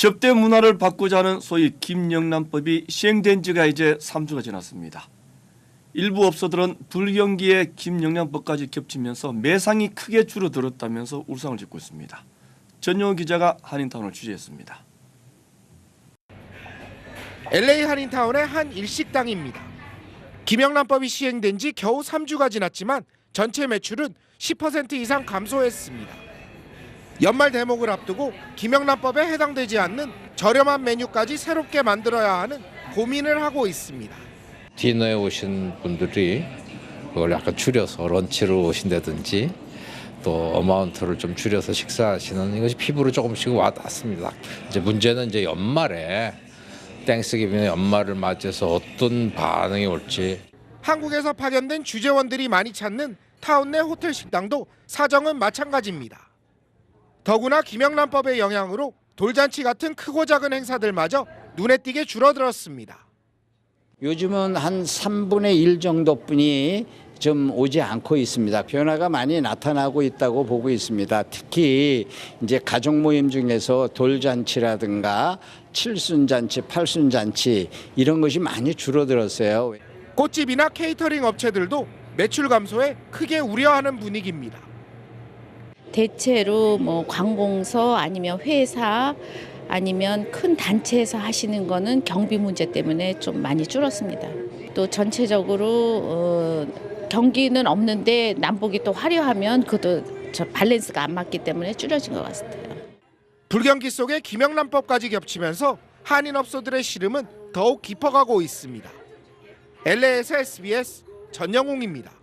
접대 문화를 바꾸자는 소위 김영란법이 시행된 지가 이제 3주가 지났습니다. 일부 업소들은 불경기에 김영란법까지 겹치면서 매상이 크게 줄어들었다면서 울상을 짓고 있습니다. 전용호 기자가 한인타운을 취재했습니다. LA 한인타운의 한 일식당입니다. 김영란법이 시행된 지 겨우 3주가 지났지만 전체 매출은 10% 이상 감소했습니다. 연말 대목을 앞두고 김영란법에 해당되지 않는 저렴한 메뉴까지 새롭게 만들어야 하는 고민을 하고 있습니다. 디너에 오신 분들이 그걸 약간 줄여서 런치로 오신다든지 또 어마운트를 좀 줄여서 식사하시는 이것이 피부로 조금씩 와닿습니다. 이제 문제는 이제 연말에 땡스기빙 연말을 맞이해서 어떤 반응이 올지 한국에서 파견된 주재원들이 많이 찾는 타운 내 호텔 식당도 사정은 마찬가지입니다. 더구나 김영란법의 영향으로 돌잔치 같은 크고 작은 행사들마저 눈에 띄게 줄어들었습니다. 요즘은 한 3분의 1 정도뿐이 좀 오지 않고 있습니다. 변화가 많이 나타나고 있다고 보고 있습니다. 특히 이제 가족 모임 중에서 돌잔치라든가 칠순잔치, 팔순잔치 이런 것이 많이 줄어들었어요. 꽃집이나 케이터링 업체들도 매출 감소에 크게 우려하는 분위기입니다. 대체로 뭐 관공서 아니면 회사 아니면 큰 단체에서 하시는 거는 경비 문제 때문에 좀 많이 줄었습니다. 또 전체적으로 어, 경기는 없는데 남북이 또 화려하면 그것도 저 밸런스가 안 맞기 때문에 줄여진 것 같아요. 불경기 속에 김영란법까지 겹치면서 한인 업소들의 시름은 더욱 깊어가고 있습니다. LA에서 SBS 전영웅입니다.